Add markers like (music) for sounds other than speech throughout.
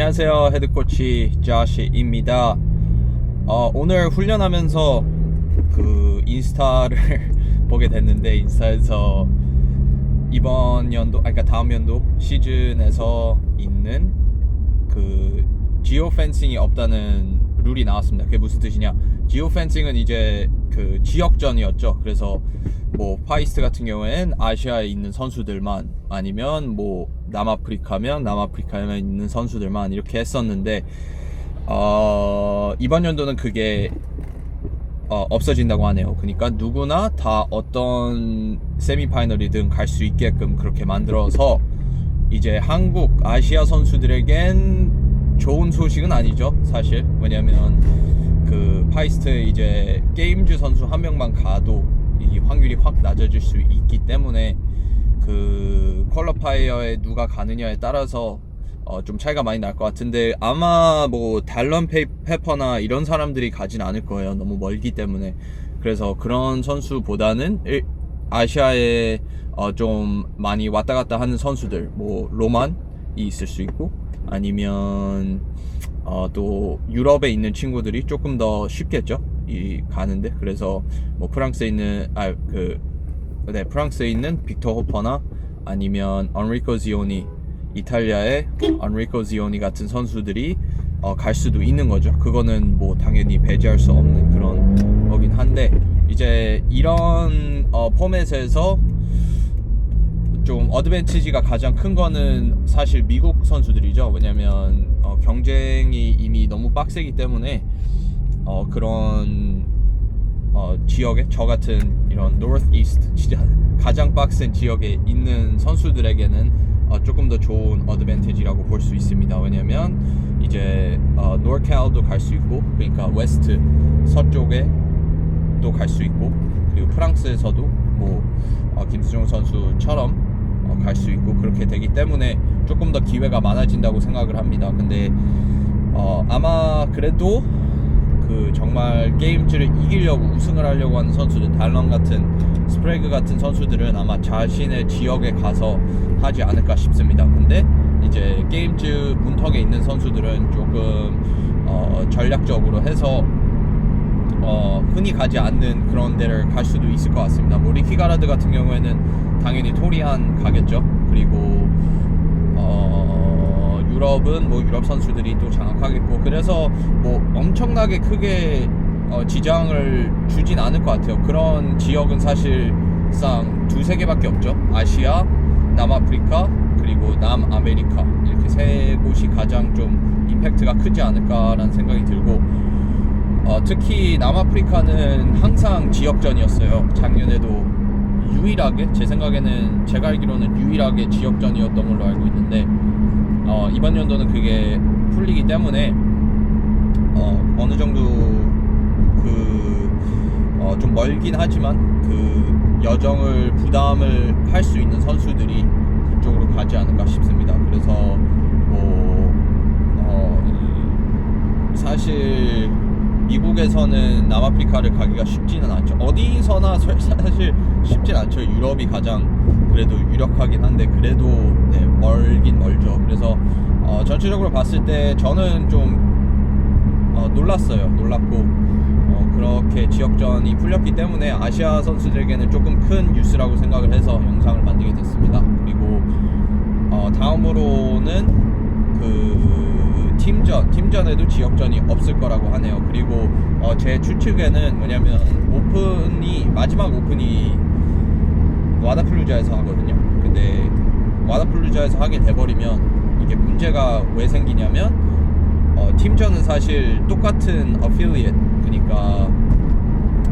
안녕하세요. 헤드코치 자시입니다. 어, 오늘 훈련하면서 그 인스타를 (laughs) 보게 됐는데 인스타에서 이번 연도, 아니 그러니까 다음 연도 시즌에서 있는 그 지오 펜싱이 없다는 룰이 나왔습니다. 그게 무슨 뜻이냐? 지오 펜싱은 이제 그 지역전이었죠. 그래서 뭐 파이스트 같은 경우에는 아시아에 있는 선수들만 아니면 뭐 남아프리카면 남아프리카에 있는 선수들만 이렇게 했었는데 어, 이번 연도는 그게 어, 없어진다고 하네요. 그러니까 누구나 다 어떤 세미파이널이든 갈 수 있게끔 그렇게 만들어서 이제 한국 아시아 선수들에겐 좋은 소식은 아니죠, 사실. 왜냐면 그 파이스트 이제 게임즈 선수 한 명만 가도 이 확률이 확 낮아질 수 있기 때문에 그 퀄러파이어에 누가 가느냐에 따라서 어, 좀 차이가 많이 날 것 같은데 아마 뭐 달런 페- 페퍼나 이런 사람들이 가진 않을 거예요. 너무 멀기 때문에. 그래서 그런 선수보다는 일- 아시아에 어, 좀 많이 왔다 갔다 하는 선수들 뭐 로만이 있을 수 있고 아니면 어, 또 유럽에 있는 친구들이 조금 더 쉽겠죠? 이 가는데. 그래서 뭐 프랑스에 있는 아 그 네, 프랑스에 있는 빅터 호퍼나 아니면 언리코 지오니 이탈리아의 언리코 지오니 같은 선수들이 어, 갈 수도 있는 거죠. 그거는 뭐 당연히 배제할 수 없는 그런 거긴 한데 이제 이런 어, 포맷에서 좀 어드밴티지가 가장 큰 거는 사실 미국 선수들이죠. 왜냐면 어, 경쟁이 이미 너무 빡세기 때문에 어, 그런 어, 지역에 저 같은 이런 North East 진짜 가장 빡센 지역에 있는 선수들에게는 어, 조금 더 좋은 어드밴티지라고 볼 수 있습니다. 왜냐면 이제 어, 노르칼도 갈 수 있고 그러니까 웨스트 서쪽에 또 갈 수 있고 그리고 프랑스에서도 뭐 어, 김수종 선수처럼 어, 갈수 있고 그렇게 되기 때문에 조금 더 기회가 많아진다고 생각을 합니다. 근데 어, 아마 그래도 그 정말 게임즈를 이기려고 우승을 하려고 하는 선수들 달런 같은 스프레그 같은 선수들은 아마 자신의 지역에 가서 하지 않을까 싶습니다. 근데 이제 게임즈 문턱에 있는 선수들은 조금 어, 전략적으로 해서 어, 흔히 가지 않는 그런 데를 갈 수도 있을 것 같습니다. 뭐 리키 가라드 같은 경우에는 당연히 토리안 가겠죠. 그리고 어, 유럽은 뭐 유럽 선수들이 또 장악하겠고 그래서 뭐 엄청나게 크게 어, 지장을 주진 않을 것 같아요. 그런 지역은 사실상 두세 개밖에 없죠. 아시아, 남아프리카, 그리고 남아메리카 이렇게 세 곳이 가장 좀 임팩트가 크지 않을까라는 생각이 들고 어, 특히 남아프리카는 항상 지역전이었어요. 작년에도 유일하게 제 생각에는 제가 알기로는 유일하게 지역전이었던 걸로 알고 있는데 어, 이번 연도는 그게 풀리기 때문에 어, 어느 정도 그 어, 좀 멀긴 하지만 그 여정을 부담을 할 수 있는 선수들이 그쪽으로 가지 않을까 싶습니다. 그래서 뭐 어, 이- 사실 미국에서는 남아프리카를 가기가 쉽지는 않죠. 어디서나 사- 사실 쉽진 않죠. 유럽이 가장 그래도 유력하긴 한데 그래도 네, 멀긴 멀죠. 그래서 어, 전체적으로 봤을 때 저는 좀 어, 놀랐어요. 놀랐고 어, 그렇게 지역전이 풀렸기 때문에 아시아 선수들에게는 조금 큰 뉴스라고 생각을 해서 영상을 만들게 됐습니다. 그리고 어, 다음으로는 그 팀전, 팀전에도 지역전이 없을 거라고 하네요. 그리고 어, 제 추측에는 뭐냐면 오픈이 마지막 오픈이 와다플루자에서 하거든요. 근데 와다플루자에서 하게 돼버리면 이게 문제가 왜 생기냐면 어, 팀전은 사실 똑같은 어필리엣 그러니까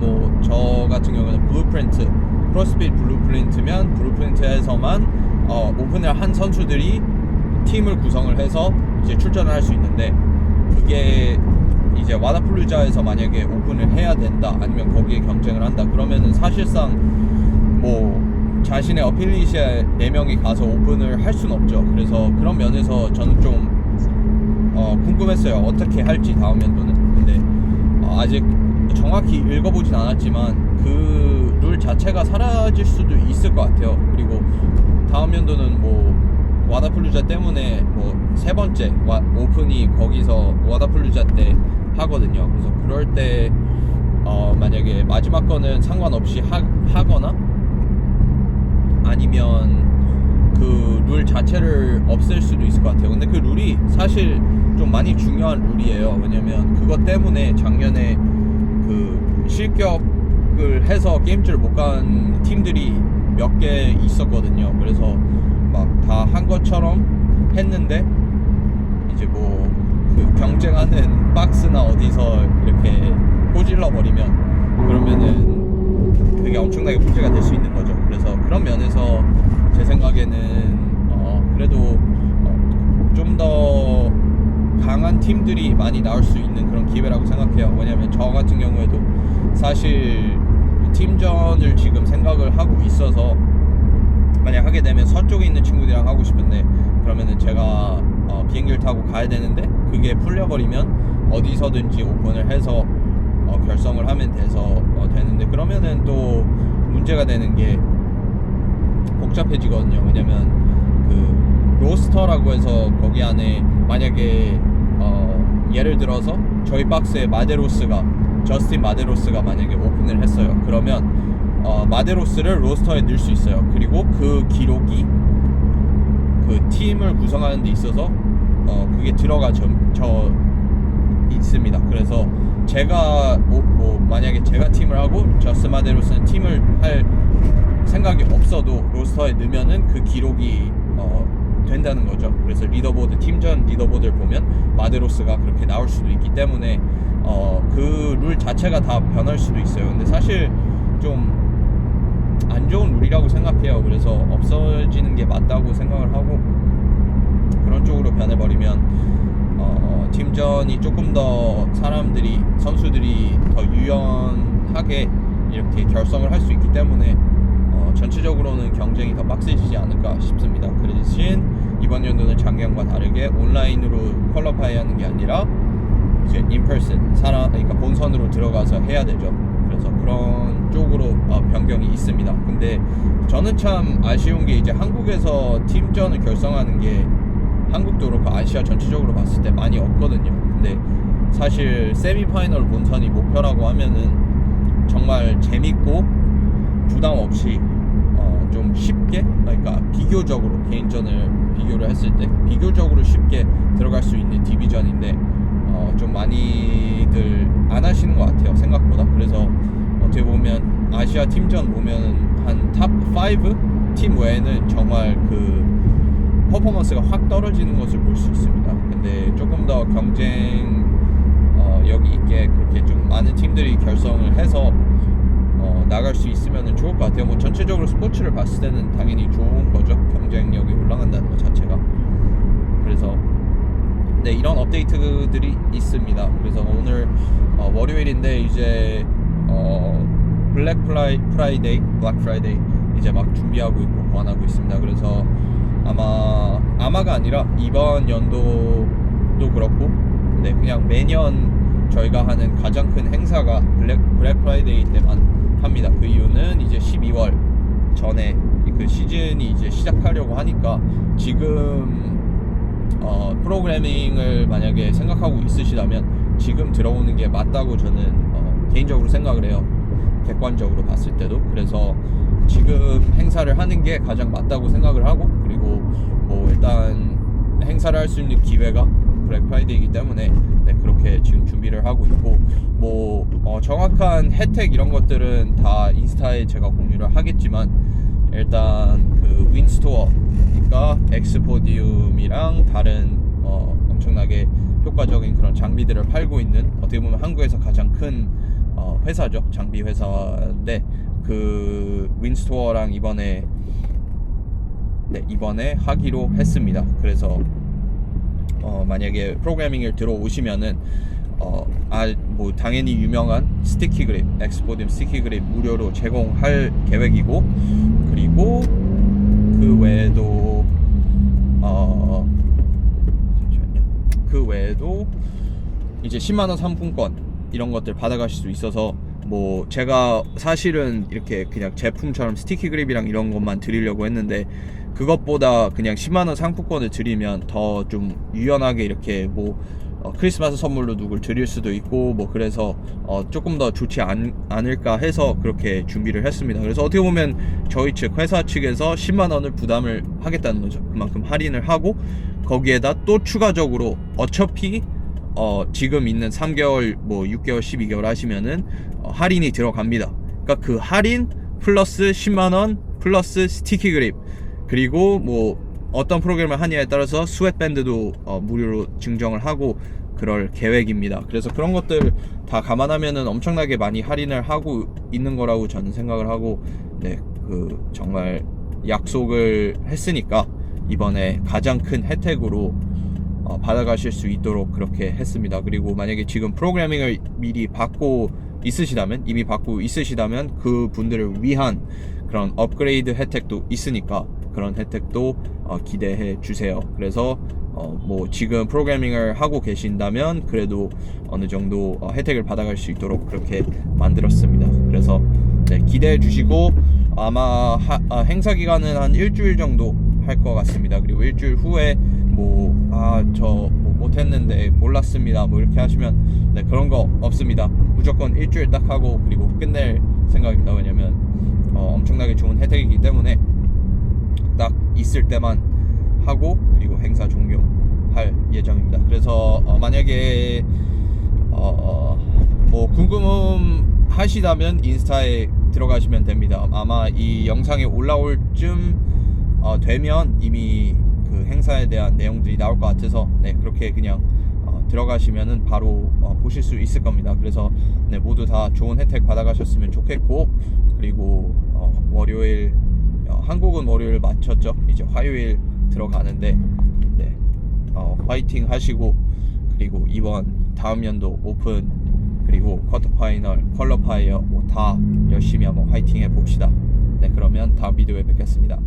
뭐 저 같은 경우는 블루프린트 크로스핏 블루프린트면 블루프린트에서만 어, 오픈을 한 선수들이 팀을 구성을 해서 이제 출전을 할 수 있는데 그게 이제 와다플루자에서 만약에 오픈을 해야 된다 아니면 거기에 경쟁을 한다 그러면은 사실상 뭐 자신의 어필리시에 4명이 가서 오픈을 할 수는 없죠. 그래서 그런 면에서 저는 좀 어, 궁금했어요. 어떻게 할지 다음 연도는. 근데 어, 아직 정확히 읽어보진 않았지만 그 룰 자체가 사라질 수도 있을 것 같아요. 그리고 다음 연도는 뭐 와다플루자 때문에 뭐 세 번째 와, 오픈이 거기서 와다플루자 때 하거든요. 그래서 그럴 때 어, 만약에 마지막 거는 상관없이 하, 하거나 아니면 그 룰 자체를 없앨 수도 있을 것 같아요. 근데 그 룰이 사실 좀 많이 중요한 룰이에요. 왜냐면 그것 때문에 작년에 그 실격을 해서 게임즈를 못 간 팀들이 몇 개 있었거든요. 그래서 막 다 한 것처럼 했는데 이제 뭐 그 경쟁하는 박스나 어디서 이렇게 꼬질러 버리면 그러면은 그게 엄청나게 문제가 될 수 있는 거죠. 그래서 그런 면에서 제 생각에는 어 그래도 어 좀더 강한 팀들이 많이 나올 수 있는 그런 기회라고 생각해요. 왜냐면 저 같은 경우에도 사실 팀전을 지금 생각을 하고 있어서 만약 하게 되면 서쪽에 있는 친구들이랑 하고 싶은데 그러면은 제가 어, 비행기를 타고 가야 되는데 그게 풀려버리면 어디서든지 오픈을 해서 어, 결성을 하면 돼서 어, 되는데 그러면은 또 문제가 되는 게 복잡해지거든요. 왜냐면 그 로스터라고 해서 거기 안에 만약에 어, 예를 들어서 저희 박스에 마데로스가 저스틴 마데로스가 만약에 오픈을 했어요. 그러면 어, 마데로스를 로스터에 넣을 수 있어요. 그리고 그 기록이 그 팀을 구성하는 데 있어서 어, 그게 들어가 저, 저 있습니다. 그래서 제가 뭐, 뭐 만약에 제가 팀을 하고 저스 마데로스는 팀을 할 생각이 없어도 로스터에 넣으면은 그 기록이 어, 된다는 거죠. 그래서 리더보드 팀전 리더보드를 보면 마데로스가 그렇게 나올 수도 있기 때문에 어, 그 룰 자체가 다 변할 수도 있어요. 근데 사실 좀 안 좋은 룰이라고 생각해요. 그래서 없어지는 게 맞다고 생각을 하고 그런 쪽으로 변해버리면 어, 팀전이 조금 더 사람들이 선수들이 더 유연하게 이렇게 결성을 할 수 있기 때문에 어, 전체적으로는 경쟁이 더 빡세지지 않을까 싶습니다. 그 대신 이번 연도는 작년과 다르게 온라인으로 퀄러파이 하는 게 아니라 이제 인퍼슨 사람 그러니까 본선으로 들어가서 해야 되죠. 그래서 그런 쪽으로 어, 변경이 있습니다. 근데 저는 참 아쉬운 게 이제 한국에서 팀전을 결성하는 게 한국도 그렇고 아시아 전체적으로 봤을 때 많이 없거든요. 근데 사실 세미파이널 본선이 목표라고 하면은 정말 재밌고 부담 없이 어, 좀 쉽게 그러니까 비교적으로 개인전을 비교를 했을 때 비교적으로 쉽게 들어갈 수 있는 디비전인데 어, 좀 많이들 안 하시는 것 같아요 생각보다 그래서 어떻게 보면 아시아 팀전 보면 한 탑 5 팀 외에는 정말 그 퍼포먼스가 확 떨어지는 것을 볼 수 있습니다. 근데 조금 더 경쟁 어, 여기 있게 그렇게 좀 많은 팀들이 결성을 해서 어, 나갈 수 있으면 좋을 것 같아요. 뭐 전체적으로 스포츠를 봤을 때는 당연히 좋은 거죠. 경쟁력이 올라간다는 것 자체가. 그래서 네 이런 업데이트들이 있습니다. 그래서 오늘 어, 월요일인데 이제 어, 블랙 프라이, 프라이데이, 블랙 프라이데이 이제 막 준비하고 있고 보완하고 있습니다. 그래서 아마 아마가 아니라 이번 연도도 그렇고 네 그냥 매년 저희가 하는 가장 큰 행사가 블랙 블랙 프라이데이 때만 합니다. 그 이유는 이제 12월 전에 그 시즌이 이제 시작하려고 하니까 지금 어, 프로그래밍을 만약에 생각하고 있으시다면 지금 들어오는 게 맞다고 저는 어, 개인적으로 생각을 해요. 객관적으로 봤을 때도 그래서 지금 행사를 하는 게 가장 맞다고 생각을 하고 그리고 뭐 일단 행사를 할 수 있는 기회가 블랙 프라이데이이기 때문에 네, 그렇게 지금 준비를 하고 있고 뭐 어, 정확한 혜택 이런 것들은 다 인스타에 제가 공유를 하겠지만 일단 그 윈스토어 그러니까 엑스포디움이랑 다른 어, 엄청나게 효과적인 그런 장비들을 팔고 있는 어떻게 보면 한국에서 가장 큰 어, 회사죠. 장비 회사인데 그 윈스토어랑 이번에 네 이번에 하기로 했습니다. 그래서 어, 만약에 프로그래밍을 들어오시면은 어, 아, 뭐 당연히 유명한 스티키 그립, 엑스포dim스티키 그립 무료로 제공할 계획이고 그리고 그 외에도 어. 그 외에도 이제 10만 원 상품권 이런 것들 받아가실 수 있어서 뭐 제가 사실은 이렇게 그냥 제품처럼 스티키 그립이랑 이런 것만 드리려고 했는데 그것보다 그냥 10만 원 상품권을 드리면 더 좀 유연하게 이렇게 뭐 어, 크리스마스 선물로 누굴 드릴 수도 있고 뭐 그래서 어, 조금 더 좋지 않, 않을까 해서 그렇게 준비를 했습니다. 그래서 어떻게 보면 저희 측 회사 측에서 10만 원을 부담을 하겠다는 거죠. 그만큼 할인을 하고 거기에다 또 추가적으로 어차피 어, 지금 있는 3개월, 뭐 6개월, 12개월 하시면은 어, 할인이 들어갑니다. 그러니까 그 할인 플러스 10만 원 플러스 스티키 그립 그리고 뭐 어떤 프로그램을 하냐에 따라서 스웨트밴드도 어, 무료로 증정을 하고 그럴 계획입니다. 그래서 그런 것들 다 감안하면은 엄청나게 많이 할인을 하고 있는 거라고 저는 생각을 하고 네, 그 정말 약속을 했으니까 이번에 가장 큰 혜택으로 어, 받아가실 수 있도록 그렇게 했습니다. 그리고 만약에 지금 프로그래밍을 미리 받고 있으시다면 이미 받고 있으시다면 그 분들을 위한 그런 업그레이드 혜택도 있으니까 그런 혜택도 어, 기대해 주세요. 그래서 어, 뭐 지금 프로그래밍을 하고 계신다면 그래도 어느 정도 어, 혜택을 받아갈 수 있도록 그렇게 만들었습니다. 그래서 네, 기대해 주시고 아마 하- 아, 행사 기간은 한 일주일 정도 할 것 같습니다. 그리고 일주일 후에 뭐 아저 못했는데 몰랐습니다. 뭐 이렇게 하시면 네 그런 거 없습니다. 무조건 일주일 딱 하고 그리고 끝낼 생각입니다. 왜냐면 어, 엄청나게 좋은 혜택이기 때문에 딱 있을 때만 하고 그리고 행사 종료할 예정입니다. 그래서 어, 만약에 어, 뭐 궁금 하시다면 인스타에 들어가시면 됩니다. 아마 이 영상이 올라올 쯤 어, 되면 이미 그 행사에 대한 내용들이 나올 것 같아서 네 그렇게 그냥 어, 들어가시면은 바로 어, 보실 수 있을 겁니다. 그래서 네, 모두 다 좋은 혜택 받아가셨으면 좋겠고 그리고 어, 월요일 어, 한국은 월요일 마쳤죠. 이제 화요일 들어가는데 네, 어, 화이팅 하시고 그리고 이번 다음 연도 오픈 그리고 쿼터 파이널 퀄러파이어 뭐 다 열심히 한번 화이팅 해 봅시다. 네 그러면 다음 비디오에 뵙겠습니다.